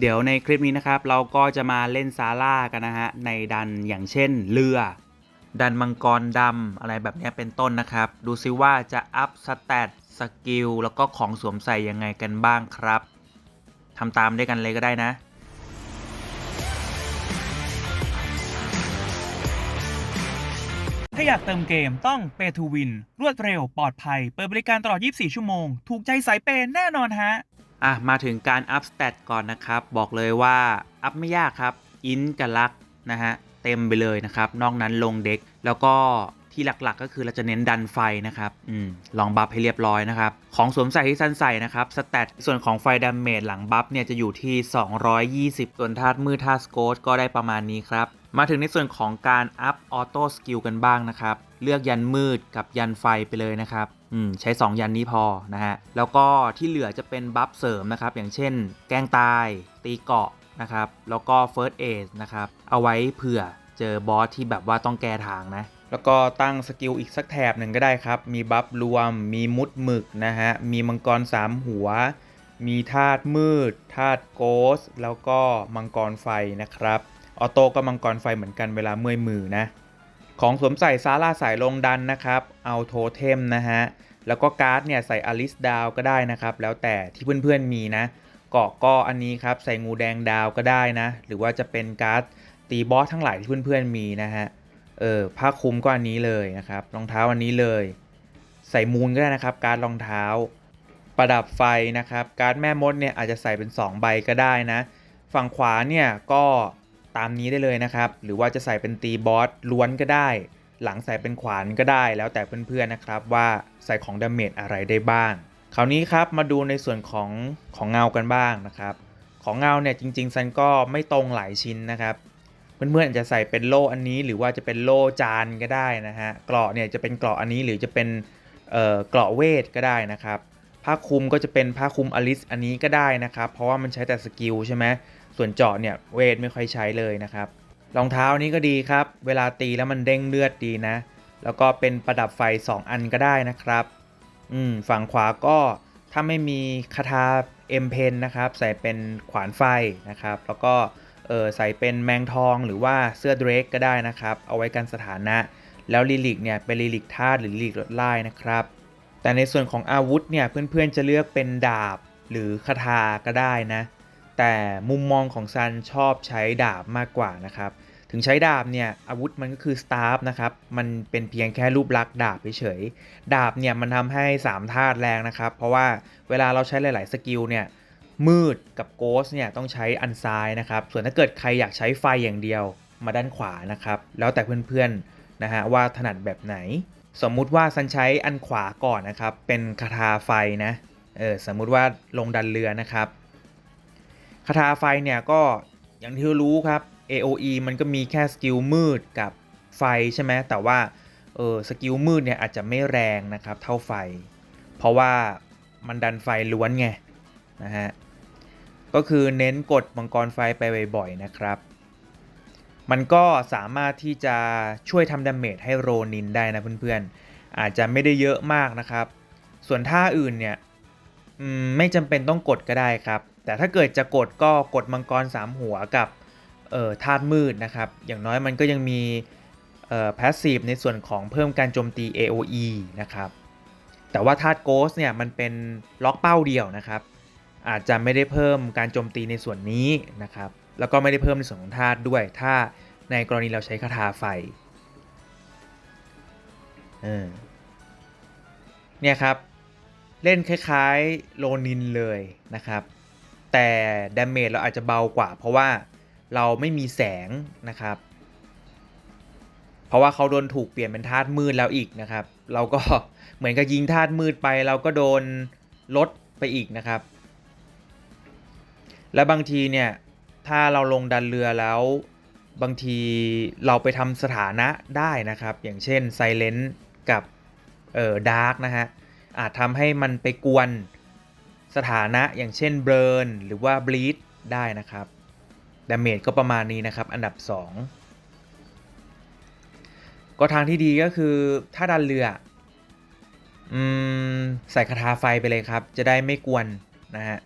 เดี๋ยวในคลิปนี้นะครับ เราก็จะมาเล่นซาร่ากันนะฮะ ในดันอย่างเช่นเรือ ดันมังกรดำอะไรแบบนี้เป็นต้นนะครับ ดูซิว่าจะอัพสเตตสกิลแล้วก็ของสวมใส่ยังไงกันบ้างครับทำตามด้วยกันเลยก็ได้นะถ้าอยากเติมเกมต้อง Pay to Win รวดเร็วปลอดภัย เปิดบริการตลอด 24 ชั่วโมง ถูกใจสายเปย์แน่นอนฮะ อะมาถึงการอัพสเตตก่อนนะครับ บอกเลยว่าอัพไม่ยากครับอินกับลักนะฮะเต็มไปเลยนะครับ นอกนั้นลงเด็กแล้วก็ที่หลักๆ ก็คือเราจะเน้นดันไฟนะครับอืมลองบัฟให้เรียบร้อยนะครับ ของสวมใส่ที่ซันใส่นะครับสเตตส่วนของไฟดาเมจหลังบัฟเนี่ยจะอยู่ที่ 220 ส่วนธาตุมือธาตุสโกตก็ได้ประมาณนี้ครับ มาถึงในส่วนของการอัพออโต้สกิลกันบ้างนะครับ เลือกยันมืดกับยันไฟไปเลยนะครับอืมใช้ 2 ยันนี้พอนะฮะ แล้วก็ที่เหลือจะเป็นบัฟเสริมนะครับ อย่างเช่น แกล้งตาย ตีเกาะนะครับ แล้วก็ First Aid นะครับ เอาไว้เผื่อเจอบอสที่แบบว่าต้องแก้ทางนะ แล้วก็ตั้งสกิลอีกสักแถบหนึ่งก็ได้ครับ มีบัฟรวม มีมุดหมึกนะฮะ มีมังกร 3 หัว มีธาตุมืดธาตุโกสแล้วก็มังกรไฟนะครับ ออโต้ก็มังกรไฟเหมือนกันเวลาเมื่อยมือนะ ของสวมใส่ซาร่าสายลงดันนะครับ เอาโทเทมนะฮะ แล้วก็การ์ดเนี่ยใส่อลิสดาวก็ได้นะครับ แล้วแต่ที่เพื่อนๆมีนะ เกาะก็อันนี้ครับใส่งูแดงดาวก็ได้นะ หรือว่าจะเป็นการ์ดตีบอสทั้งหลายที่เพื่อนๆมีนะฮะ เออผ้าคลุมก็อันนี้เลยนะครับ รองเท้าอันนี้เลย ใส่มูลก็ได้นะครับ การ์ดรองเท้า ประดับไฟนะครับ การ์ดแม่มดเนี่ยอาจจะใส่เป็น 2 ใบก็ได้นะ ฝั่งขวาเนี่ยก็ ตามนี้ได้เลยนะครับ หรือว่าจะใส่เป็นตีบอสล้วนก็ได้ หลังใส่เป็นขวานก็ได้ แล้วแต่เพื่อนๆนะครับว่าใส่ของดาเมจอะไรได้บ้าง คราวนี้ครับมาดูในส่วนของของเงากันบ้างนะครับ ของเงาเนี่ยจริงๆซันก็ไม่ตรงหลายชิ้นนะครับ เพื่อนๆอาจจะใส่เป็นโล่อันนี้ หรือว่าจะเป็นโล่จานก็ได้นะฮะเกราะเนี่ยจะเป็นเกราะอันนี้หรือจะเป็นเออเกราะเวทก็ได้นะครับผ้าคลุมก็จะเป็นผ้าคลุมอลิสอันนี้ก็ได้นะครับ เพราะว่ามันใช้แต่สกิลใช่ไหม ส่วนเจาะเนี่ยเวทไม่ค่อยใช้เลยนะครับรองเท้านี้ก็ดีครับ เวลาตีแล้วมันเด้งเลือดดีนะ แล้วก็เป็นประดับไฟ 2 อันก็ได้นะครับ อืมฝั่งขวาก็ถ้าไม่มีคาถาเอ็มเพนนะครับ ใส่เป็นขวานไฟนะครับ แล้วก็เออใส่เป็นแมงทองหรือว่าเสื้อเดรกก็ได้นะครับ เอาไว้กันสถานะ แล้วลิลิกเนี่ยเป็นลิลิกธาตุหรือลิลิกลดไล่นะครับ แต่ในส่วนของอาวุธเนี่ยเพื่อนๆจะเลือกเป็นดาบหรือคาถาก็ได้นะ แต่มุมมองของซันชอบใช้ดาบมากกว่านะครับ ถึงใช้ดาบเนี่ยอาวุธมันก็คือสตาฟนะครับ มันเป็นเพียงแค่รูปลักษณ์ดาบเฉยๆ ดาบเนี่ยมันทำให้3ธาตุแรงนะครับ เพราะว่าเวลาเราใช้หลาย ๆ สกิลเนี่ย มืดกับโกสเนี่ยต้องใช้อันซ้ายนะครับ ส่วนถ้าเกิดใครอยากใช้ไฟอย่างเดียวมาด้านขวานะครับ แล้วแต่เพื่อนๆนะฮะว่าถนัดแบบไหน สมมุติว่าซันใช้อันขวาก่อนนะครับ เป็นคาถาไฟนะ เออสมมุติว่าลงดันเรือนะครับ คาถาไฟเนี่ยก็อย่างที่รู้ครับ AOE มันก็มีแค่สกิลมืดกับไฟใช่ไหมแต่ว่าเออสกิลมืดเนี่ยอาจจะไม่แรงนะครับเท่าไฟ เพราะว่ามันดันไฟล้วนไงนะฮะก็คือเน้นกดมังกรไฟไปบ่อยๆนะครับ มันก็สามารถที่จะช่วยทำดาเมจให้โรนินได้นะเพื่อนๆ อาจจะไม่ได้เยอะมากนะครับ ส่วนท่าอื่นเนี่ยไม่จำเป็นต้องกดก็ได้ครับ แต่ถ้าเกิดจะกดก็กดมังกร 3 หัวกับเอ่อธาตุมืดนะครับ อย่างน้อยมันก็ยังมีเอ่อพาสซีฟในส่วนของเพิ่มการโจมตี AOE นะครับ แต่ว่าธาตุโกสเนี่ยมันเป็นล็อกเป้าเดียวนะครับ อาจจะไม่ได้เพิ่มการโจมตีในส่วนนี้นะครับ แล้วก็ไม่ได้เพิ่มในส่วนของธาตุด้วย ถ้าในกรณีเราใช้คาถาไฟเออเนี่ยครับ เล่นคล้ายๆโลนินเลยนะครับ แต่ดาเมจเราอาจจะเบากว่า เพราะว่าเราไม่มีแสงนะครับ เพราะว่าเขาโดนถูกเปลี่ยนเป็นธาตุมืดแล้วอีกนะครับ เราก็เหมือนกับยิงธาตุมืดไปเราก็โดนลดไปอีกนะครับ และบางทีเนี่ยถ้าเราลงดันเรือแล้วบางทีเราไปทำสถานะได้นะครับ อย่างเช่นไซเลนกับเอ่อดาร์กนะฮะอาจทำให้มันไปกวน สถานะอย่างเช่นเบิร์นหรือว่าบลีดได้นะครับดาเมจก็ประมาณนี้นะครับ อันดับ 2 ก็ทางที่ดีก็คือถ้าดันเรืออืมใส่คาถาไฟไปเลยครับ จะได้ไม่กวนนะฮะ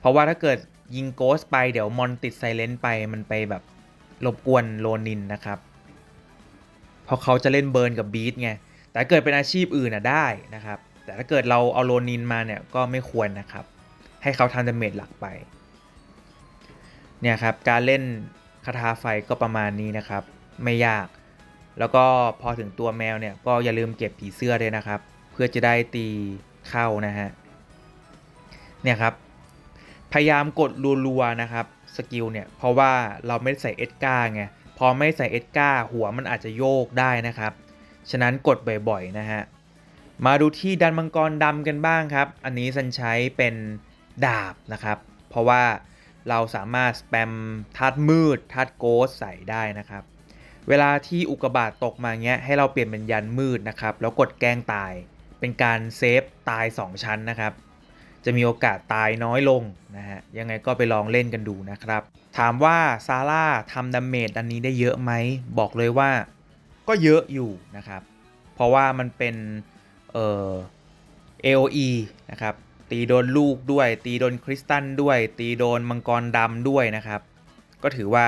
เพราะว่าถ้าเกิดยิงโกสไปเดี๋ยวมอนติดไซเลนต์ไปมันไปแบบรบกวนโลนินนะครับ เพราะเขาจะเล่นเบิร์นกับบีทไง แต่เกิดเป็นอาชีพอื่นน่ะได้นะครับ แต่ถ้าเกิดเราเอาโลนินมาเนี่ยก็ไม่ควรนะครับ ให้เขาทำดาเมจหลักไป เนี่ยครับการเล่นคาถาไฟก็ประมาณนี้นะครับ ไม่ยาก แล้วก็พอถึงตัวแมวเนี่ยก็อย่าลืมเก็บผีเสื้อด้วยนะครับ เพื่อจะได้ตีเข้านะฮะ เนี่ยครับ พยายามกดรัวๆนะครับสกิลเนี่ยเพราะว่าเราไม่ได้ใส่เอสก้าไงพอไม่ใส่เอสก้าหัวมันอาจจะโยกได้นะครับ ฉะนั้นกดบ่อยๆนะฮะ มาดูที่ดันมังกรดำกันบ้างครับ อันนี้ซันใช้เป็นดาบนะครับ เพราะว่าเราสามารถสแปมธาตุมืดธาตุโกสใส่ได้นะครับ เวลาที่อุกกาบาตตกมาเงี้ยให้เราเปลี่ยนเป็นยันมืดนะครับ แล้วกดแกล้งตาย เป็นการเซฟตาย 2 ชั้นนะครับ จะมีโอกาสตายน้อยลงนะฮะ ยังไงก็ไปลองเล่นกันดูนะครับ ถามว่าซาร่าทำดาเมจอันนี้ได้เยอะไหม บอกเลยว่าก็เยอะอยู่นะครับ เพราะว่ามันเป็น เอ่อ AOE นะครับ ตีโดนลูกด้วย ตีโดนคริสตัลด้วย ตีโดนมังกรดำด้วยนะครับ ก็ถือว่า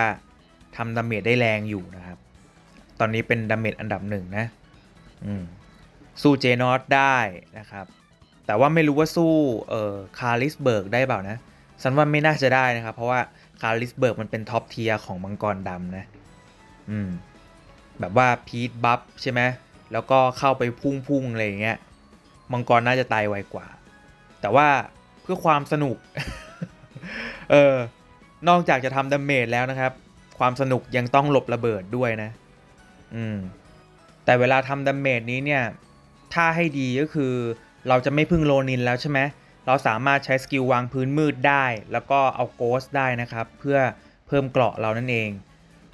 ทำดาเมจได้แรงอยู่นะครับ ตอนนี้เป็นดาเมจอันดับหนึ่งนะสู้เจนอตได้นะครับ แต่ว่าไม่รู้ว่าสู้เอ่อคาริสเบิร์กได้เปล่านะฉันว่าไม่น่าจะได้นะครับ เพราะว่าคาริสเบิร์กมันเป็นท็อปเทียร์ของมังกรดำนะ อืม แบบว่าพีทบัฟใช่ไหม แล้วก็เข้าไปพุ่งๆอะไรอย่างเงี้ยมังกรน่าจะตายไวกว่า แต่ว่าเพื่อความสนุก เออนอกจากจะทำดาเมจแล้วนะครับ ความสนุกยังต้องหลบระเบิดด้วยนะ อืม แต่เวลาทำดาเมจนี้เนี่ย ถ้าให้ดีก็คือ เราจะไม่พึ่งโลนินแล้วใช่ไหมเราสามารถใช้สกิลวางพื้นมืดได้ แล้วก็เอาโกสได้นะครับ เพื่อเพิ่มเกราะเรานั่นเอง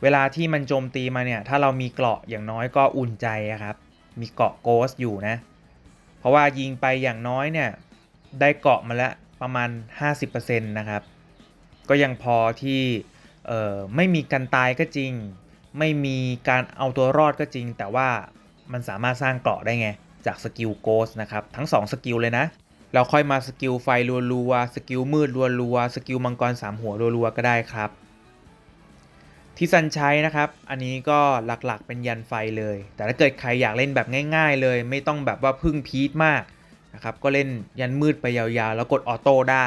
เวลาที่มันโจมตีมาเนี่ย ถ้าเรามีเกราะอย่างน้อยก็อุ่นใจครับ มีเกราะโกสอยู่นะ เพราะว่ายิงไปอย่างน้อยเนี่ย ได้เกราะมาแล้วประมาณ 50%นะครับ ก็ยังพอที่เอ่อไม่มีการตายก็จริง ไม่มีการเอาตัวรอดก็จริง แต่ว่ามันสามารถสร้างเกราะได้ไง จากสกิลโกสนะครับ ทั้ง 2 สกิลเลยนะเราค่อยมาสกิลไฟรัวๆสกิลมืดรัวๆสกิลมังกรสามหัวรัวๆก็ได้ครับ ที่ซันใช้นะครับ อันนี้ก็หลักๆเป็นยันไฟเลย แต่ถ้าเกิดใครอยากเล่นแบบง่าย ๆ เลย ไม่ต้องแบบว่าพึ่งพีทมากนะครับ ก็เล่นยันมืดไปยาวๆ แล้วกดออโต้ได้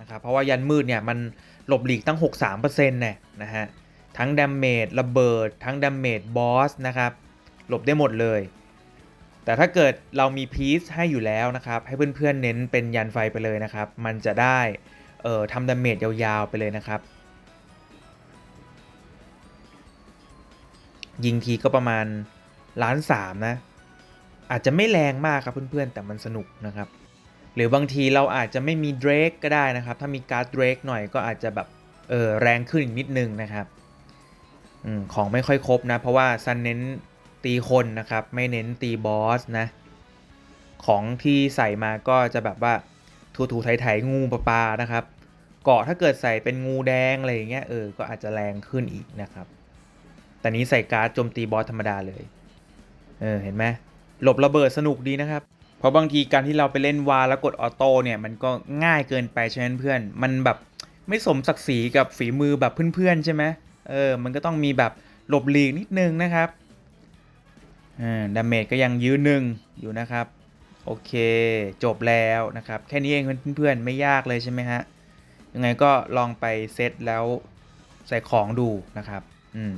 นะครับ เพราะว่ายันมืดเนี่ยมันหลบหลีกตั้ง 63%เนี่ยนะฮะ ทั้งดาเมจระเบิด ทั้งดาเมจบอสนะครับ หลบได้หมดเลย แต่ถ้าเกิดเรามีพีซให้อยู่แล้วนะครับ ให้เพื่อนๆเน้นเป็นยันไฟไปเลยนะครับ มันจะได้เอ่อทำดาเมจยาวๆไปเลยนะครับ ยิงทีก็ประมาณล้านสามนะ อาจจะไม่แรงมากครับเพื่อนๆ แต่มันสนุกนะครับ หรือบางทีเราอาจจะไม่มีเดรกก็ได้นะครับ ถ้ามีการ์ดเดรกหน่อยก็อาจจะแบบเออแรงขึ้นอีกนิดนึงนะครับอของไม่ค่อยครบนะ เพราะว่าซันเน้นตีคนนะครับ ไม่เน้นตีบอสนะ ของที่ใส่มาก็จะแบบว่าถูๆไถๆงูปลาปลานะครับ เกาะถ้าเกิดใส่เป็นงูแดงอะไรอย่างเงี้ยเออ ก็อาจจะแรงขึ้นอีกนะครับ แต่นี้ใส่การ์ดโจมตีบอสธรรมดาเลย เออ เห็นไหมหลบระเบิดสนุกดีนะครับ เพราะบางทีการที่เราไปเล่นวาแล้วกดออโต้เนี่ย มันก็ง่ายเกินไปใช่ไหมเพื่อน มันแบบไม่สมศักดิ์ศรีกับฝีมือแบบเพื่อนๆใช่ไหมเออ มันก็ต้องมีแบบหลบหลีกนิดนึงนะครับอ่าดาเมจก็ยังยืนหนึ่งอยู่นะครับ โอเค จบแล้วนะครับ แค่นี้เองเพื่อนๆไม่ยากเลยใช่ไหมฮะ ยังไงก็ลองไปเซตแล้วใส่ของดูนะครับ อืม